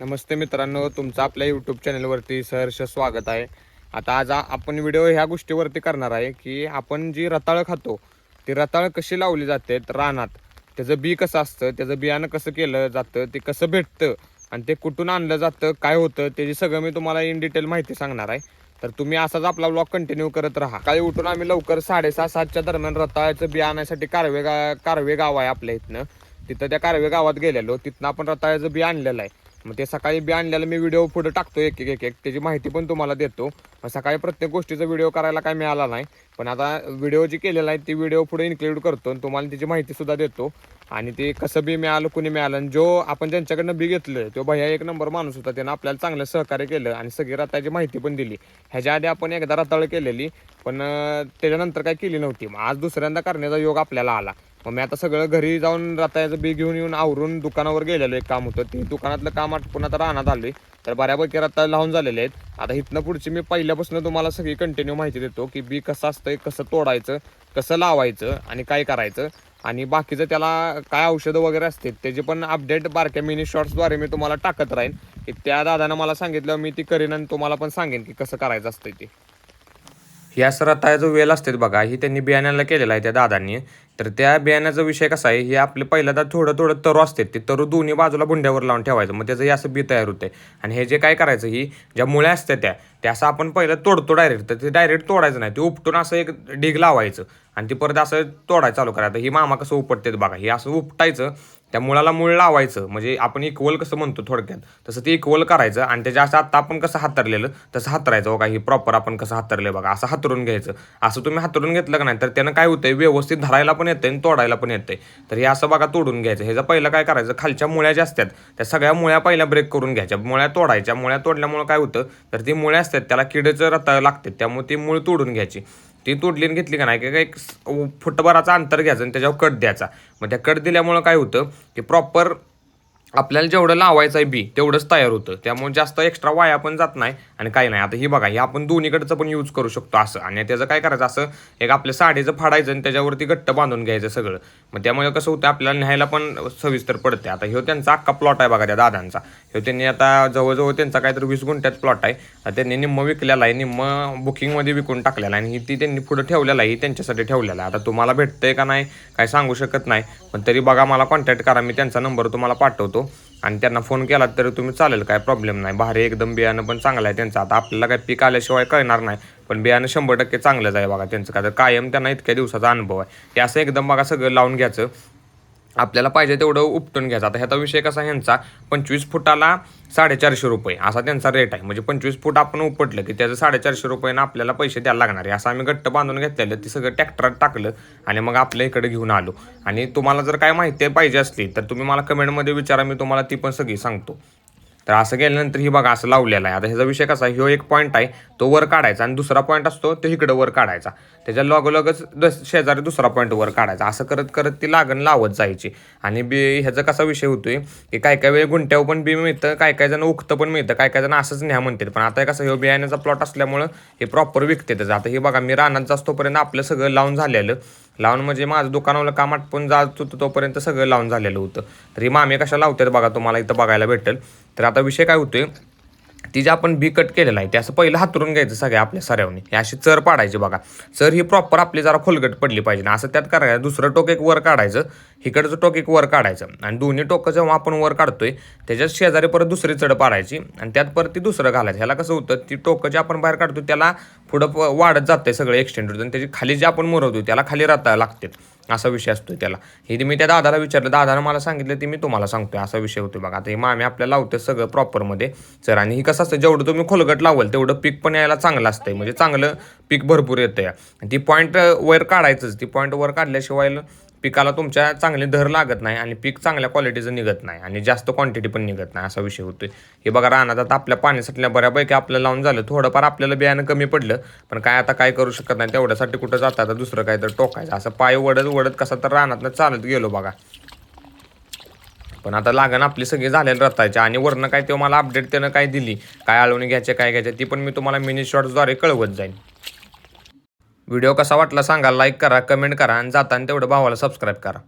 नमस्ते मित्रांनो तुमचं आपल्या यूट्यूब चॅनलवरती सहर्ष स्वागत आहे. आता आज आपण व्हिडिओ ह्या गोष्टीवरती करणार आहे की आपण जी रताळं खातो ती रताळं कशी लावली जाते रानात? त्याचं बी कसं असतं त्याचं बियाणं कसं केलं जातं ते कसं भेटतं आणि ते कुठून आणलं जातं काय होतं त्याची सगळं मी तुम्हाला इन डिटेल माहिती सांगणार आहे. तर तुम्ही असाच आपला ब्लॉग कंटिन्यू करत राहा. काही उठून आम्ही लवकर साडेसहा सातच्या दरम्यान रताळ्याचं बी आणण्यासाठी कारवे गा कारवे गाव आहे आपल्या इथनं. तिथं त्या कारवे गावात गेलेलो. तिथनं आपण रताळ्याचं बी आणलेलं आहे. मग ते सकाळी बी आणल्याला मी व्हिडिओ पुढे टाकतो एक एक एक एक. त्याची माहिती पण तुम्हाला देतो. मग सकाळी प्रत्येक गोष्टीचा व्हिडिओ करायला काय मिळाला नाही. पण आता व्हिडिओ जी केलेला आहे ती व्हिडिओ पुढे इन्क्लूड करतो आणि तुम्हाला त्याची माहितीसुद्धा देतो. आणि ते कसं बी मिळालं कुणी मिळालं आणि जो आपण ज्यांच्याकडनं बी घेतलं तो भैया एक नंबर माणूस होता. त्यानं आपल्याला चांगलं सहकार्य केलं आणि सगळी रताची माहिती पण दिली. ह्याच्या आधी आपण एकदा रताळ केलेली पण त्याच्यानंतर काय केली नव्हती. मग आज दुसऱ्यांदा करण्याचा योग आपल्याला आला. मग मी आता सगळं घरी जाऊन रताळ्याचं बी घेऊन येऊन आवरून दुकानावर गेलेलो एक काम होतं. ते दुकानातलं काम आटपून आता राहण्यात आलोय तर बऱ्यापैकी रताळ लावून झालेले आहेत. आता इथनं पुढची मी पहिल्यापासून तुम्हाला सगळी कंटिन्यू माहिती देतो की बी कसं असतंय कसं तोडायचं कसं लावायचं आणि काय करायचं. आणि बाकीचं त्याला काय औषधं वगैरे असतील त्याची पण अपडेट बारक्या मिनी शॉर्ट्सद्वारे मी तुम्हाला टाकत राहीन. की त्या दादानं मला सांगितलं मी ती करीन आणि तुम्हाला पण सांगेन की कसं करायचं असतं ते. या सर आता जो वेल असते बघा ही त्यांनी बियाण्याला केलेलं आहे त्या दादांनी. तर त्या बियाण्याचा विषय कसा आहे हे आपले पहिल्यांदा थोडं थोडं तरू असते ते तरू दोन्ही बाजूला बुंड्यावर लावून ठेवायचं. मग त्याचं हे असं बी तयार होते आणि हे जे काय करायचं ही ज्या मुळ्या असतात त्या त्या असं आपण पहिलं तोडतो डायरेक्ट तर ते डायरेक्ट तोडायचं नाही ते उपटून असं एक ढीग लावायचं आणि ती परत असं तोडायचं चालू करायचं. ही मामा कसं उपटते बघा हे असं उपटायचं त्या मुळाला मूळ लावायचं. म्हणजे आपण इक्वल कसं म्हणतो थोडक्यात तसं ते इक्वल करायचं आणि त्याच्या असं आत्ता आपण कसं हातरलेलं तसं हातरायचं. बघा हो हे प्रॉपर आपण कसं हातरले बघा असं हातरून घ्यायचं. असं तुम्ही हातरून घेतलं का नाही तर त्यानं काय होतंय व्यवस्थित धरायला पण येतं आणि तोडायला पण येतंय. तर हे असं बघा तोडून घ्यायचं. ह्याचं पहिलं काय करायचं? खालच्या मुळ्या ज्या असतात त्या सगळ्या मुळ्या पहिल्या ब्रेक करून घ्यायच्या. मुळ्या तोडायच्या. मुळ्या तोडल्यामुळे काय होतं? तर ती मुळ्या असतात त्याला किडेचं रताळ लागते त्यामुळे ती मुळ तोडून घ्यायची. ती तोडली आणि घेतली का नाही? की एक फुटभराचं फुटभराचा अंतर घ्यायचं आणि त्याच्यावर कट द्यायचा. मग त्या कट दिल्यामुळं काय होतं? की प्रॉपर आपल्याला जेवढं लावायचं आहे बी तेवढंच तयार होतं. त्यामुळे जास्त एक्स्ट्रा वाया पण जात नाही आणि काही नाही. आता ही बघा हे आपण दोन्हीकडचं पण यूज करू शकतो असं. आणि त्याचं काय करायचं? असं एक आपल्या साडीचं फाडायचं आणि त्याच्यावरती घट्ट बांधून घ्यायचं सगळं. मग त्यामुळे कसं होतं आपल्याला न्यायला पण सविस्तर पडते. आता ह्यो त्यांचा अख्खा प्लॉट आहे बघा त्या दादांचा. ह्यो त्यांनी आता जवळजवळ त्यांचा काहीतरी वीस गुंठ्यात प्लॉट आहे. त्यांनी निम्म विकलेला आहे निम्म बुकिंगमध्ये विकून टाकलेला आहे. आणि ही ती त्यांनी पुढं ठेवलेला आहे ही त्यांच्यासाठी ठेवलेला आहे. आता तुम्हाला भेटतंय का नाही काय सांगू शकत नाही. पण तरी बघा मला कॉन्टॅक्ट करा. मी त्यांचा नंबर तुम्हाला पाठवतो. आणि त्यांना फोन केला तरी तुम्ही चालेल काय प्रॉब्लेम नाही. भारी एकदम बियाणं पण चांगलं आहे त्यांचं. आता आपल्याला काय पीक आल्याशिवाय कळणार नाही पण बियाणं शंभर टक्के चांगलंच आहे बघा त्यांचं. काय तर कायम त्यांना इतक्या दिवसाचा अनुभव आहे. हे असं एकदम बघा सगळं लावून घ्यायचं. आपल्याला पाहिजे तेवढं उपटून घ्यायचं. आता ह्याचा विषय कसा ह्यांचा पंचवीस फुटाला साडेचारशे रुपये असा त्यांचा रेट आहे. म्हणजे पंचवीस फूट आपण उपटलं की त्याचं साडेचारशे रुपयानं आपल्याला पैसे द्यायला लागणार आहे. असं आम्ही घट्ट बांधून घेतलेलं ते सगळं ट्रॅक्टरात टाकलं आणि मग आपल्या इकडे घेऊन आलो. आणि तुम्हाला जर काय माहिती पाहिजे असली तर तुम्ही मला कमेंटमध्ये विचारा मी तुम्हाला ती पण सगळी सांगतो. तर असं केल्यानंतर ही बघा असं लावलेलं आहे. आता ह्याचा विषय कसा आहे? ह्यो एक पॉईंट आहे तो वर काढायचा आणि दुसरा पॉईंट असतो तो इकडं वर काढायचा. त्याच्या लगोलगच दस शेजारी दुसरा पॉईंट वर काढायचा. असं करत करत ती लागण लावत जायची. आणि बी ह्याचा कसा विषय होतोय की काय काय वेळ गुंट्यावर पण बी मिळतं काय काय जण उगतं पण मिळतं काय काय जण असंच न्या म्हणतात. पण आता कसं ह्यो बियाण्याचा प्लॉट असल्यामुळं हे प्रॉपर विकते त्याचं आता हे बघा मी रानात जास्त तोपर्यंत आपलं सगळं लावून झालेलं. लावून म्हणजे माझं दुकानावलं काम आटपून जात होतं तोपर्यंत सगळं लावून झालेलं होतं. तरी मामे कशा लावतात बघा तुम्हाला इथं बघायला भेटेल. तर आता विषय काय होतोय ती जे आपण बी कट केलेलं आहे ते असं पहिलं हातरून घ्यायचं सगळ्या आपल्या सऱ्यावनी. हे अशी चर पाडायची बघा. चर ही प्रॉपर आपली जरा खोलगट पडली पाहिजे. ना असं त्यात करायचं दुसरं टोक एक वर काढायचं. इकडचं टोक एक वर काढायचं. आणि दोन्ही टोकं जेव्हा आपण वर काढतोय त्याच्यात शेजारी परत दुसरी चढ पाडायची. आणि त्यात परत ती दुसरं घालायचं. ह्याला कसं होतं ती टोकं जे आपण बाहेर काढतो त्याला पुढं वाढत जाते सगळं एक्सटेंड होतं. आणि त्याची खाली जे आपण मुरवतो त्याला खाली राहता लागते असा विषय असतो त्याला. हे मी त्या दादाला विचारलं दादानं मला सांगितलं ते मी तुम्हाला सांगतोय असा विषय होतो बघा. आता हे मामी आपल्याला लावते सगळं प्रॉपरमध्ये सर आणि ही कसं असतं जेवढं तुम्ही खोलगट लावाल तेवढं पीक पण यायला चांगलं असतंय. म्हणजे चांगलं पीक भरपूर येतं या ती पॉईंट वर काढायचंच. ती पॉईंट वर काढल्याशिवाय पिकाला तुमच्या चांगले धर लागत नाही आणि पीक चांगल्या क्वालिटीचं निघत नाही आणि जास्त क्वांटिटी पण निघत नाही असा विषय होतोय. हे बघा रानात आता आपल्या पाण्यासाठी बऱ्यापैकी आपल्याला लावून झालं थोडंफार आपल्याला बियाणं कमी पडलं पण काय आता काय करू शकत नाही तेवढ्यासाठी कुठं जाता आता दुसरं काय तर टोकायचं. असं पाय वडत वडत कसा तर रानातनं चालत गेलो बघा. पण आता लागण आपली सगळी झालेली रतायची आणि वरनं काय तेव्हा मला अपडेट त्यानं काय दिली काय आळवणी घ्यायचे काय घ्यायचे ती पण मी तुम्हाला मिनी शॉर्ट्सद्वारे कळवत जाईन. व्हिडिओ कसा वाटला सांगा लाईक करा कमेंट करा आणि जाताना तेवढं भावाला सबस्क्राईब करा.